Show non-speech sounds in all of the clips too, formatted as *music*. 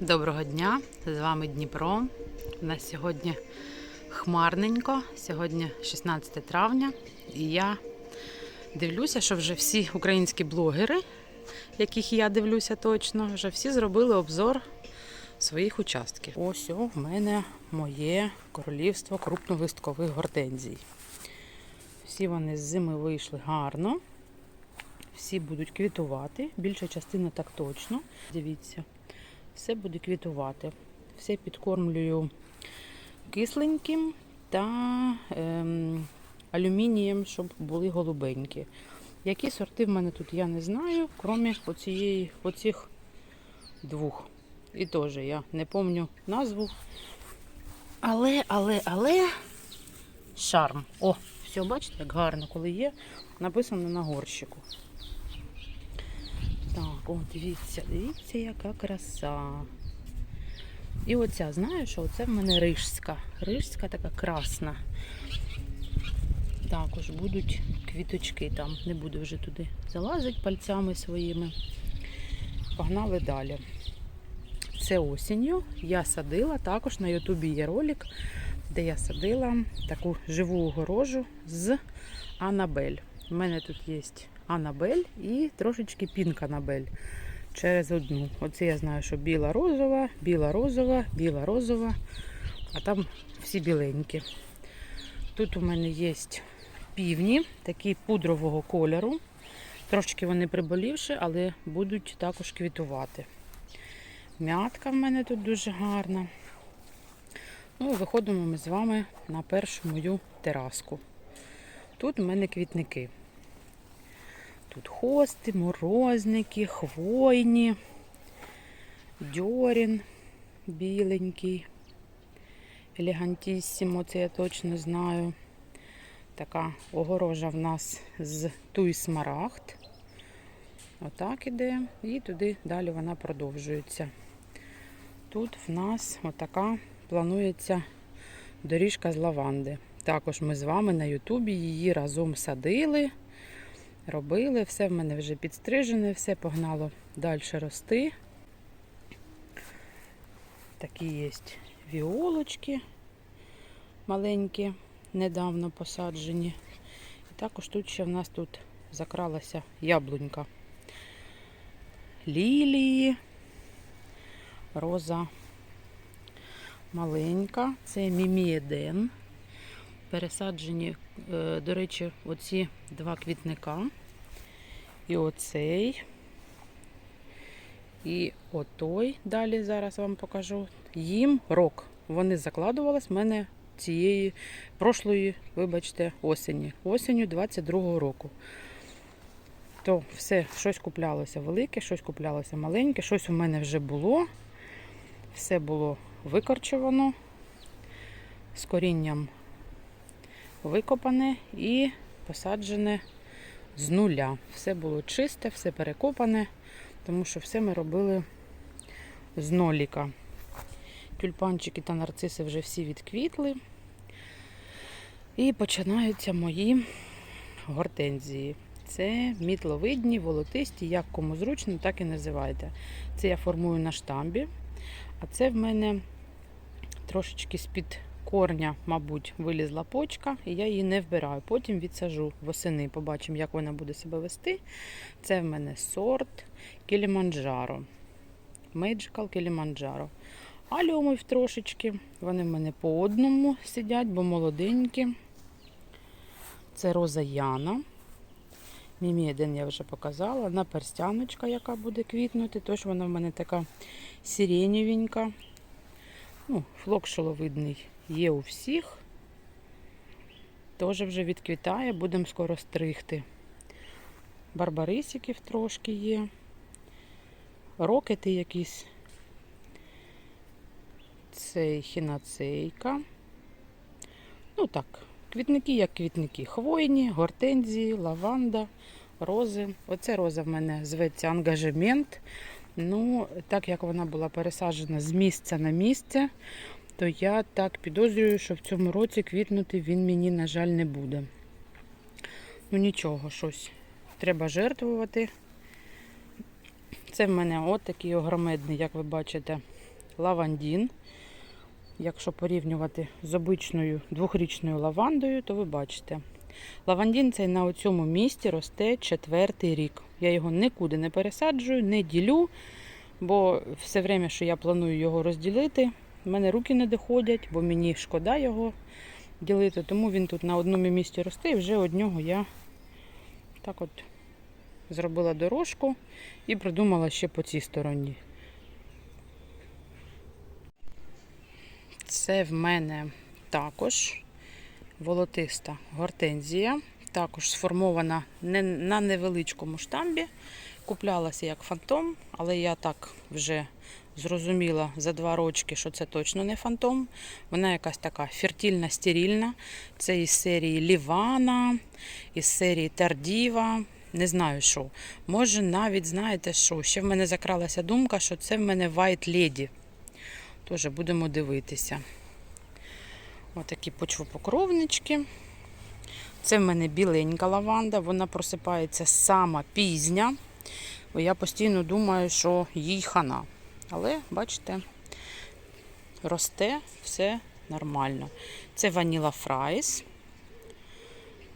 Доброго дня! З вами Дніпро. У нас сьогодні хмарненько, сьогодні 16 травня, і я дивлюся, що вже всі українські блогери, яких я дивлюся точно, вже всі зробили обзор своїх участків. Ось о, в мене моє королівство крупнолисткових гортензій. Всі вони з зими вийшли гарно. Всі будуть квітувати, більша частина так точно. Дивіться, все буде квітувати. Все підкормлюю кисленьким та ем, алюмінієм, щоб були голубенькі. Які сорти в мене тут я не знаю, крім оцієї, оцих двох. І теж я не пам'ятаю назву. Але, але, але шарм. О, все, бачите, як гарно, коли є, написано на горщику. О, дивіться, дивіться, яка краса. І оця, знаю, що оце в мене рижська. Рижська така красна. Також будуть квіточки там. Не буду вже туди залазити пальцями своїми. Погнали далі. Це осінню я садила, також на Ютубі є ролик, де я садила таку живу огорожу з Анабель. У мене тут є Анабель і трошечки Пінк Анабель через одну. Оце я знаю, що біла розова, біла розова, біла розова, а там всі біленькі. Тут у мене є півні, такі пудрового кольору. Трошки вони приболівші, але будуть також квітувати. М'ятка в мене тут дуже гарна. Ну, виходимо ми з вами на першу мою тераску. Тут у мене квітники. Тут хости, морозники, хвойні, дьорін біленький, елегантіссимо, це я точно знаю. Така огорожа в нас з туй смарагд. Отак іде. І туди далі вона продовжується. Тут в нас отака планується доріжка з лаванди. Також ми з вами на Ютубі її разом садили, робили. Все в мене вже підстрижене, все погнало далі рости. Такі є віолочки маленькі, недавно посаджені. І також тут ще в нас тут закралася яблунька. Лілії, роза маленька, це мімієден. Пересаджені, е, до речі, оці два квітника. І оцей. І отой, далі зараз вам покажу. Їм рок. Вони закладувались в мене цієї прошлої, вибачте, осені. Осінню 22-го року. То все, щось куплялося велике, щось куплялося маленьке, щось у мене вже було. Все було викорчувано, з корінням викопане і посаджене з нуля. Все було чисте, все перекопане, тому що все ми робили з ноліка. Тюльпанчики та нарциси вже всі відквітли. І починаються мої гортензії. Це мітловидні, волотисті, як кому зручно, так і називайте. Це я формую на штамбі. А це в мене трошечки з-під корня, мабуть, вилізла почка, і я її не вбираю. Потім відсажу восени, побачимо, як вона буде себе вести. Це в мене сорт Кіліманджаро. Magical Кіліманджаро. Алюмів трошечки. Вони в мене по одному сидять, бо молоденькі. Це роза Яна. Мімі один я вже показала. Наперстяночка, яка буде квітнути. Тож вона в мене така сиренєвенька. Ну, флок шоловидний є у всіх. Теж вже відквітає, будемо скоро стригти. Барбарисиків трошки є. Рокети якісь. Це хіноцейка. Ну так, квітники як квітники. Хвойні, гортензії, лаванда, рози. Оце роза в мене зветься ангажемент. Ну, так як вона була пересаджена з місця на місце, то я так підозрюю, що в цьому році квітнути він мені, на жаль, не буде. Ну нічого, щось треба жертвувати. Це в мене от такий огромедний, як ви бачите, лавандін. Якщо порівнювати з обичною двохрічною лавандою, то ви бачите. Лавандін цей на цьому місці росте четвертий рік. Я його нікуди не пересаджую, не ділю, бо все время, що я планую його розділити, в мене руки не доходять, бо мені шкода його ділити. Тому він тут на одному місці росте і вже од нього я так от зробила дорожку і придумала ще по цій стороні. Це в мене також волотиста гортензія, також сформована на невеличкому штамбі. Куплялася як фантом, але я так вже зрозуміла за два рочки, що це точно не фантом. Вона якась така фертильна, стерильна. Це із серії Лівана, із серії Тардіва. Не знаю що. Може, навіть знаєте що. Ще в мене закралася думка, що це в мене White Lady. Теж будемо дивитися. Отакі почвопокровнички. Це в мене біленька лаванда, вона просипається сама пізня. Бо я постійно думаю, що їй хана. Але, бачите, росте все нормально. Це ваніла фрайс.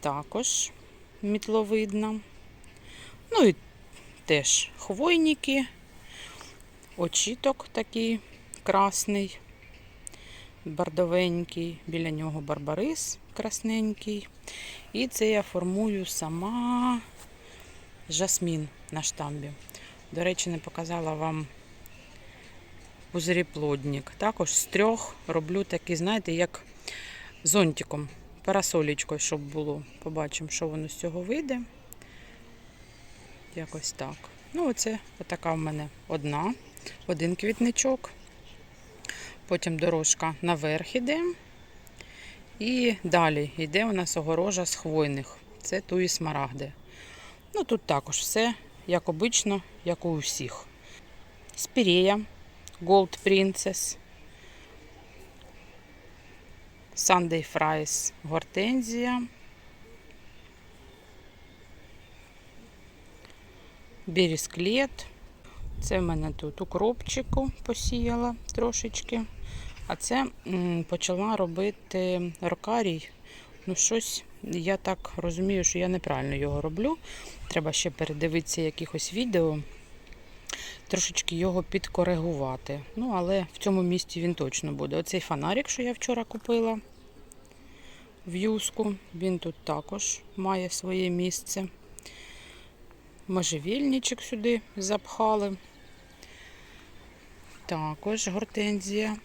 Також мітловидна. Ну і теж хвойники, очіток такий красний, бардовенький, біля нього барбарис красненький. І це я формую сама жасмін на штамбі. До речі, не показала вам пузиріплодник. Також з трьох роблю такий, знаєте, як зонтиком, парасолічкою, щоб було. Побачимо, що воно з цього вийде. Якось так. Ну, оце така в мене одна, один квітничок. Потім дорожка наверх іде. І далі йде у нас огорожа з хвойних. Це туї смарагди. Ну, тут також все, як обично, як у усіх. Спірея, Gold Princess, Sunday Fries, Гортензія. Бірісклет. Це в мене тут укропчику посіяла трошечки. А це почала робити рокарій. Ну, щось, я так розумію, що я неправильно його роблю. Треба ще передивитися якихось відео, трошечки його підкоригувати. Ну, але в цьому місці він точно буде. Оцей фонарик, що я вчора купила в юску, він тут також має своє місце. Можжевільничок сюди запхали. Також гортензія.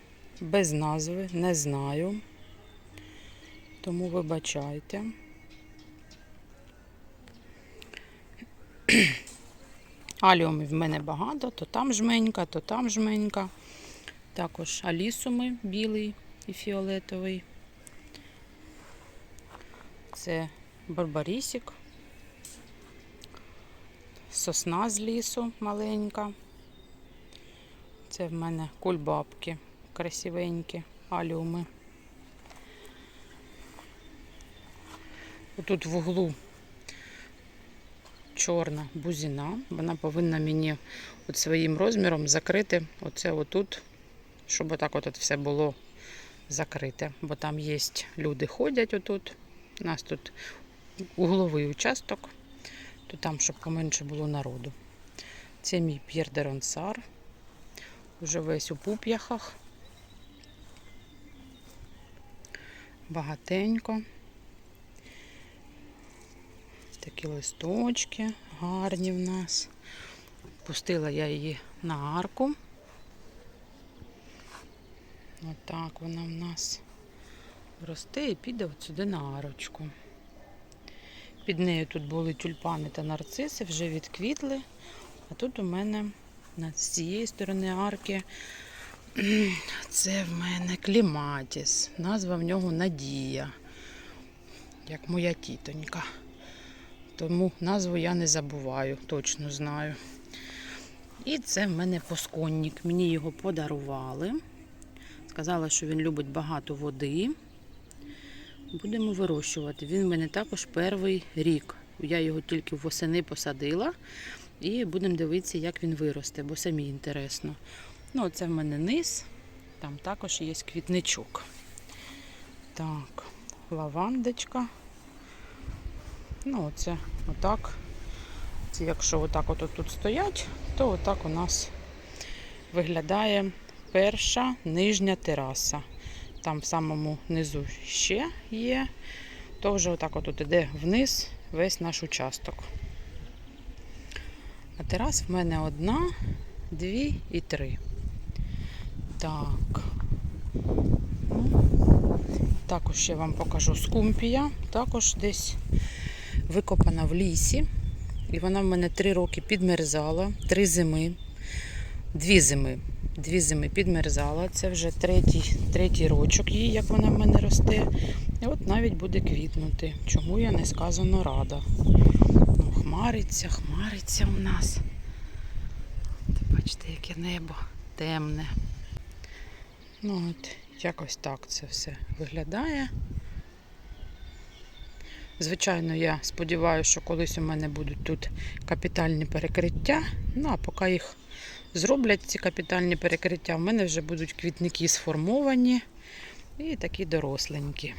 Без назви, не знаю. Тому вибачайте. Аліумів в мене багато, то там жменька, то там жменька. Також алісуми білий і фіолетовий. Це барбарісік. Сосна з лісу маленька. Це в мене кульбабки красивенькі аліуми. Тут в углу чорна бузіна. Вона повинна мені от своїм розміром закрити оце отут, щоб отак от все було закрите. Бо там є люди ходять отут. У нас тут угловий участок, то там, щоб поменше було народу. Це мій П'єр де Ронсар. Уже весь у пуп'яхах. Багатенько. Такі листочки гарні в нас. Пустила я її на арку. Отак вона в нас росте і піде от сюди на арочку. Під нею тут були тюльпани та нарциси, вже відквітли. А тут у мене з цієї сторони арки *clears throat* це в мене кліматіс. Назва в нього Надія, як моя тітонька. Тому назву я не забуваю, точно знаю. І це в мене посконник. Мені його подарували. Сказала, що він любить багато води. Будемо вирощувати. Він в мене також перший рік. Я його тільки восени посадила. І будемо дивитися, як він виросте, бо самі інтересно. Ну, це в мене низ, там також є квітничок. Так, лавандочка. Ну, оце отак. Це якщо отак от тут стоять, то отак у нас виглядає перша нижня тераса. Там в самому низу ще є. То вже отак от іде вниз весь наш участок. А терас в мене одна, дві і три. Так. Ну, також я вам покажу скумпія. Також десь викопана в лісі. І вона в мене три роки підмерзала, три зими, дві зими. Дві зими підмерзала. Це вже третій, третій рочок її, як вона в мене росте. І от навіть буде квітнути. Чому я несказано рада. Ну, хмариться, хмариться у нас. Ти бачите, яке небо темне. Ну от, якось так це все виглядає. Звичайно, я сподіваюся, що колись у мене будуть тут капітальні перекриття. Ну, а поки їх зроблять, ці капітальні перекриття, в мене вже будуть квітники сформовані і такі доросленькі.